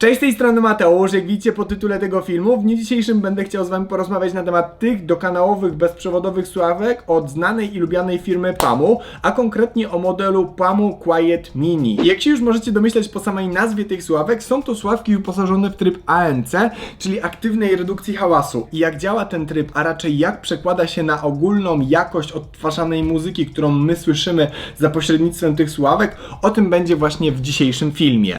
Cześć, z tej strony Mateusz. Jak widzicie po tytule tego filmu, w dniu dzisiejszym będę chciał z Wami porozmawiać na temat tych dokanałowych, bezprzewodowych słuchawek od znanej i lubianej firmy Pamu, a konkretnie o modelu Pamu Quiet Mini. Jak się już możecie domyśleć po samej nazwie tych słuchawek, są to słuchawki wyposażone w tryb ANC, czyli aktywnej redukcji hałasu. I jak działa ten tryb, a raczej jak przekłada się na ogólną jakość odtwarzanej muzyki, którą my słyszymy za pośrednictwem tych słuchawek, o tym będzie właśnie w dzisiejszym filmie.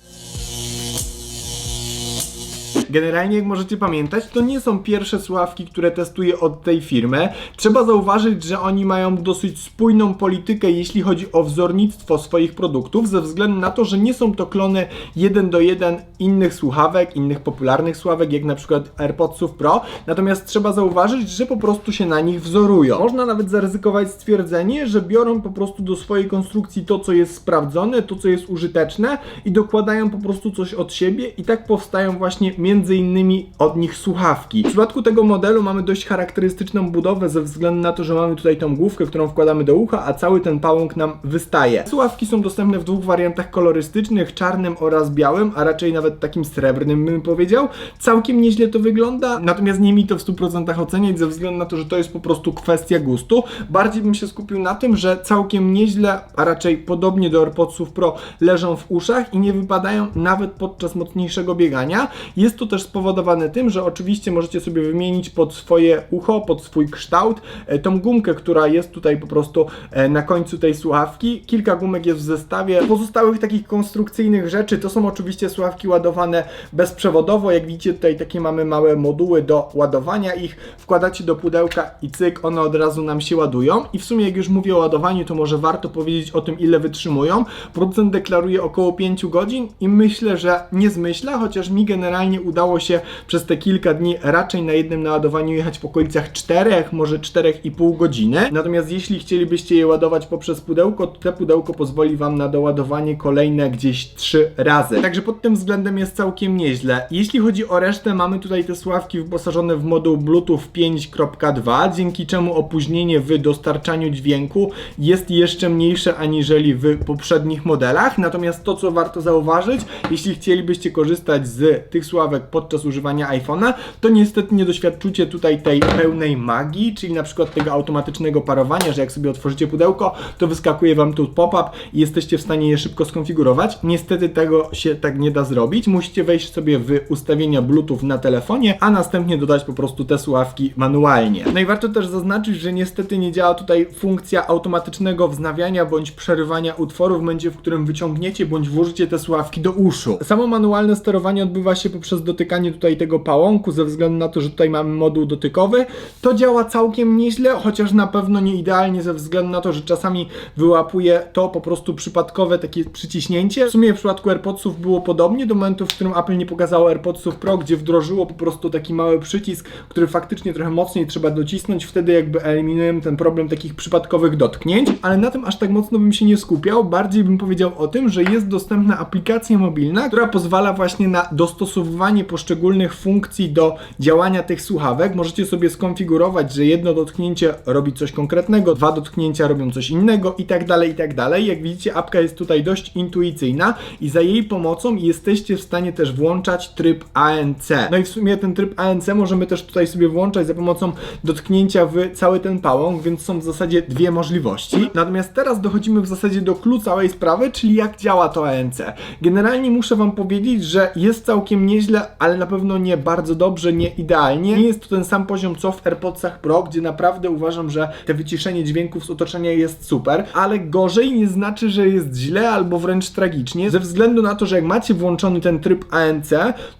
Generalnie, jak możecie pamiętać, to nie są pierwsze słuchawki, które testuję od tej firmy. Trzeba zauważyć, że oni mają dosyć spójną politykę, jeśli chodzi o wzornictwo swoich produktów, ze względu na to, że nie są to klony jeden do jeden innych słuchawek, innych popularnych słuchawek, jak na przykład AirPodsów Pro. Natomiast trzeba zauważyć, że po prostu się na nich wzorują. Można nawet zaryzykować stwierdzenie, że biorą po prostu do swojej konstrukcji to, co jest sprawdzone, to, co jest użyteczne i dokładają po prostu coś od siebie i tak powstają właśnie między innymi od nich słuchawki. W przypadku tego modelu mamy dość charakterystyczną budowę ze względu na to, że mamy tutaj tą główkę, którą wkładamy do ucha, a cały ten pałąk nam wystaje. Słuchawki są dostępne w dwóch wariantach kolorystycznych, czarnym oraz białym, a raczej nawet takim srebrnym bym powiedział. Całkiem nieźle to wygląda, natomiast nie mi to w 100% oceniać ze względu na to, że to jest po prostu kwestia gustu. Bardziej bym się skupił na tym, że całkiem nieźle, a raczej podobnie do AirPodsów Pro leżą w uszach i nie wypadają nawet podczas mocniejszego biegania. Jest to też spowodowane tym, że oczywiście możecie sobie wymienić pod swoje ucho, pod swój kształt e, tą gumkę, która jest tutaj po prostu e, na końcu tej słuchawki. Kilka gumek jest w zestawie. Pozostałych takich konstrukcyjnych rzeczy to są oczywiście słuchawki ładowane bezprzewodowo. Jak widzicie tutaj takie mamy małe moduły do ładowania ich. Wkładacie do pudełka i cyk, one od razu nam się ładują. I w sumie jak już mówię o ładowaniu, to może warto powiedzieć o tym ile wytrzymują. Producent deklaruje około 5 godzin i myślę, że nie zmyśla, chociaż mi generalnie udało się przez te kilka dni raczej na jednym naładowaniu jechać w okolicach 4, może 4,5 godziny. Natomiast jeśli chcielibyście je ładować poprzez pudełko, to te pudełko pozwoli Wam na doładowanie kolejne gdzieś 3 razy. Także pod tym względem jest całkiem nieźle. Jeśli chodzi o resztę, mamy tutaj te słuchawki wyposażone w moduł Bluetooth 5.2, dzięki czemu opóźnienie w dostarczaniu dźwięku jest jeszcze mniejsze aniżeli w poprzednich modelach. Natomiast to, co warto zauważyć, jeśli chcielibyście korzystać z tych słuchawek podczas używania iPhone'a, to niestety nie doświadczycie tutaj tej pełnej magii, czyli na przykład tego automatycznego parowania, że jak sobie otworzycie pudełko, to wyskakuje Wam tu pop-up i jesteście w stanie je szybko skonfigurować. Niestety tego się tak nie da zrobić. Musicie wejść sobie w ustawienia Bluetooth na telefonie, a następnie dodać po prostu te słuchawki manualnie. No i warto też zaznaczyć, że niestety nie działa tutaj funkcja automatycznego wznawiania bądź przerywania utworu w momencie, w którym wyciągniecie bądź włożycie te słuchawki do uszu. Samo manualne sterowanie odbywa się poprzez dotykanie tutaj tego pałąku, ze względu na to, że tutaj mamy moduł dotykowy. To działa całkiem nieźle, chociaż na pewno nie idealnie, ze względu na to, że czasami wyłapuje to po prostu przypadkowe takie przyciśnięcie. W sumie w przypadku AirPodsów było podobnie, do momentu, w którym Apple nie pokazało AirPodsów Pro, gdzie wdrożyło po prostu taki mały przycisk, który faktycznie trochę mocniej trzeba docisnąć, wtedy jakby eliminujemy ten problem takich przypadkowych dotknięć, ale na tym aż tak mocno bym się nie skupiał, bardziej bym powiedział o tym, że jest dostępna aplikacja mobilna, która pozwala właśnie na dostosowywanie poszczególnych funkcji do działania tych słuchawek. Możecie sobie skonfigurować, że jedno dotknięcie robi coś konkretnego, dwa dotknięcia robią coś innego i tak dalej, i tak dalej. Jak widzicie, apka jest tutaj dość intuicyjna i za jej pomocą jesteście w stanie też włączać tryb ANC. No i w sumie ten tryb ANC możemy też tutaj sobie włączać za pomocą dotknięcia w cały ten pałąk, więc są w zasadzie dwie możliwości. Natomiast teraz dochodzimy w zasadzie do clue całej sprawy, czyli jak działa to ANC. Generalnie muszę Wam powiedzieć, że jest całkiem nieźle, ale na pewno nie bardzo dobrze, nie idealnie. Nie jest to ten sam poziom co w AirPodsach Pro, gdzie naprawdę uważam, że te wyciszenie dźwięków z otoczenia jest super, ale gorzej nie znaczy, że jest źle albo wręcz tragicznie, ze względu na to, że jak macie włączony ten tryb ANC,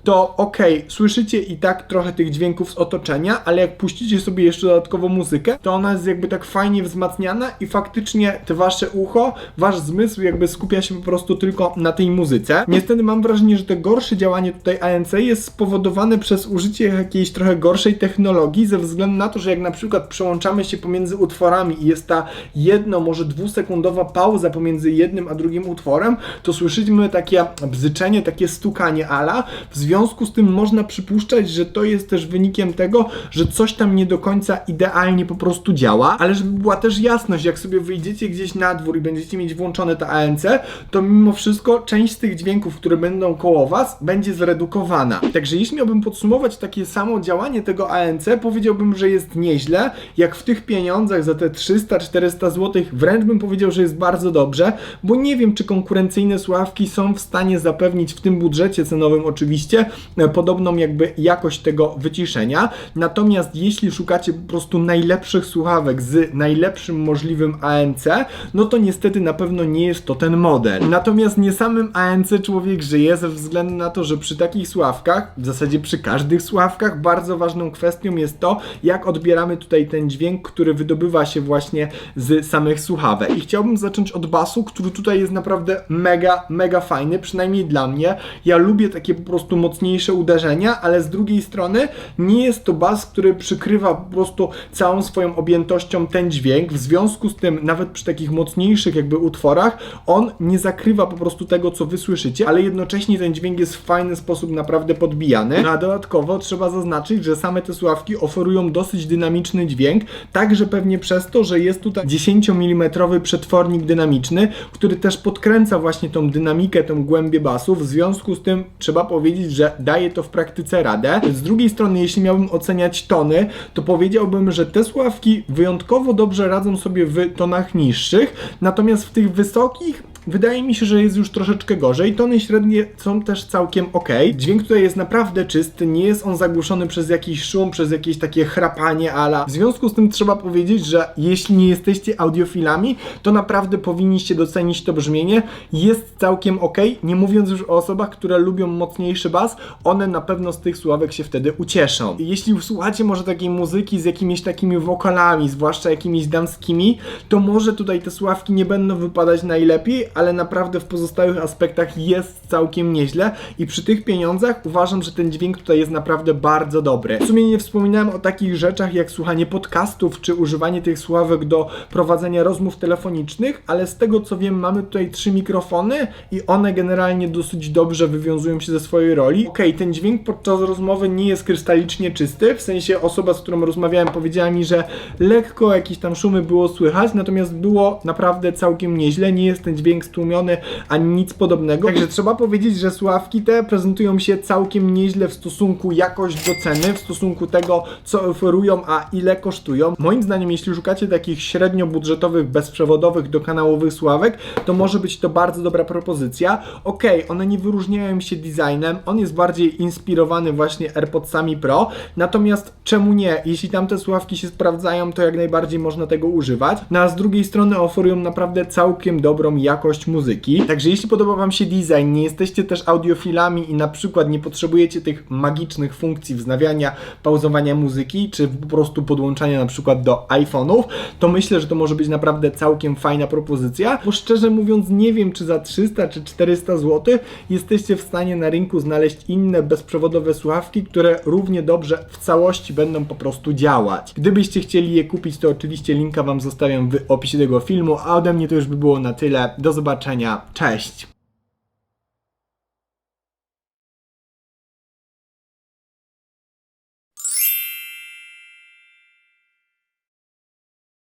to ok, słyszycie i tak trochę tych dźwięków z otoczenia, ale jak puścicie sobie jeszcze dodatkowo muzykę, to ona jest jakby tak fajnie wzmacniana i faktycznie te wasze ucho, wasz zmysł jakby skupia się po prostu tylko na tej muzyce. Niestety mam wrażenie, że to gorsze działanie tutaj ANC jest spowodowane przez użycie jakiejś trochę gorszej technologii, ze względu na to, że jak na przykład przełączamy się pomiędzy utworami i jest ta jedno, może dwusekundowa pauza pomiędzy jednym a drugim utworem, to słyszymy takie bzyczenie, takie stukanie ala. W związku z tym można przypuszczać, że to jest też wynikiem tego, że coś tam nie do końca idealnie po prostu działa, ale żeby była też jasność, jak sobie wyjdziecie gdzieś na dwór i będziecie mieć włączone te ANC, to mimo wszystko część z tych dźwięków, które będą koło Was, będzie zredukowana. Także jeśli miałbym podsumować takie samo działanie tego ANC, powiedziałbym, że jest nieźle. Jak w tych pieniądzach za te 300-400 zł, wręcz bym powiedział, że jest bardzo dobrze, bo nie wiem, czy konkurencyjne sławki są w stanie zapewnić w tym budżecie cenowym oczywiście e, podobną jakby jakość tego wyciszenia. Natomiast jeśli szukacie po prostu najlepszych słuchawek z najlepszym możliwym ANC, no to niestety na pewno nie jest to ten model. Natomiast nie samym ANC człowiek żyje ze względu na to, że przy takich sławkach, w zasadzie przy każdych sławkach, bardzo ważną kwestią jest to, jak odbieramy tutaj ten dźwięk, który wydobywa się właśnie z samych słuchawek. I chciałbym zacząć od basu, który tutaj jest naprawdę mega, mega fajny, przynajmniej dla mnie. Ja lubię takie po prostu mocniejsze uderzenia, ale z drugiej strony nie jest to bas, który przykrywa po prostu całą swoją objętością ten dźwięk. W związku z tym, nawet przy takich mocniejszych jakby utworach, on nie zakrywa po prostu tego, co wy słyszycie, ale jednocześnie ten dźwięk jest w fajny sposób naprawdę podbijany. No a dodatkowo trzeba zaznaczyć, że same te słuchawki oferują dosyć dynamiczny dźwięk, także pewnie przez to, że jest tutaj 10 mm przetwornik dynamiczny, który też podkręca właśnie tą dynamikę, tą głębię basu. W związku z tym trzeba powiedzieć, że daje to w praktyce radę. Z drugiej strony, jeśli miałbym oceniać tony, to powiedziałbym, że te słuchawki wyjątkowo dobrze radzą sobie w tonach niższych, natomiast w tych wysokich Wydaje mi się, że jest już troszeczkę gorzej. Tony średnie są też całkiem ok. Dźwięk tutaj jest naprawdę czysty, nie jest on zagłuszony przez jakiś szum, przez jakieś takie chrapanie ala. W związku z tym trzeba powiedzieć, że jeśli nie jesteście audiofilami, to naprawdę powinniście docenić to brzmienie. Jest całkiem ok, nie mówiąc już o osobach, które lubią mocniejszy bas, one na pewno z tych słuchawek się wtedy ucieszą. Jeśli słuchacie może takiej muzyki z jakimiś takimi wokalami, zwłaszcza jakimiś damskimi, to może tutaj te słuchawki nie będą wypadać najlepiej, ale naprawdę w pozostałych aspektach jest całkiem nieźle i przy tych pieniądzach uważam, że ten dźwięk tutaj jest naprawdę bardzo dobry. W sumie nie wspominałem o takich rzeczach jak słuchanie podcastów czy używanie tych słuchawek do prowadzenia rozmów telefonicznych, ale z tego co wiem mamy tutaj trzy mikrofony i one generalnie dosyć dobrze wywiązują się ze swojej roli. Okej, okay, ten dźwięk podczas rozmowy nie jest krystalicznie czysty, w sensie osoba, z którą rozmawiałem powiedziała mi, że lekko jakieś tam szumy było słychać, natomiast było naprawdę całkiem nieźle, nie jest ten dźwięk stłumiony, ani nic podobnego. Także trzeba powiedzieć, że sławki te prezentują się całkiem nieźle w stosunku jakość do ceny, w stosunku tego, co oferują, a ile kosztują. Moim zdaniem, jeśli szukacie takich średnio budżetowych, bezprzewodowych, dokanałowych sławek, to może być to bardzo dobra propozycja. Ok, one nie wyróżniają się designem, on jest bardziej inspirowany właśnie AirPodsami Pro, natomiast czemu nie? Jeśli tamte sławki się sprawdzają, to jak najbardziej można tego używać. No a z drugiej strony oferują naprawdę całkiem dobrą jakość muzyki. Także jeśli podoba Wam się design, nie jesteście też audiofilami i na przykład nie potrzebujecie tych magicznych funkcji wznawiania, pauzowania muzyki, czy po prostu podłączania na przykład do iPhone'ów, to myślę, że to może być naprawdę całkiem fajna propozycja, bo szczerze mówiąc nie wiem, czy za 300 czy 400 zł jesteście w stanie na rynku znaleźć inne bezprzewodowe słuchawki, które równie dobrze w całości będą po prostu działać. Gdybyście chcieli je kupić, to oczywiście linka Wam zostawiam w opisie tego filmu, a ode mnie to już by było na tyle. Do zobaczenia zobaczenia. Cześć!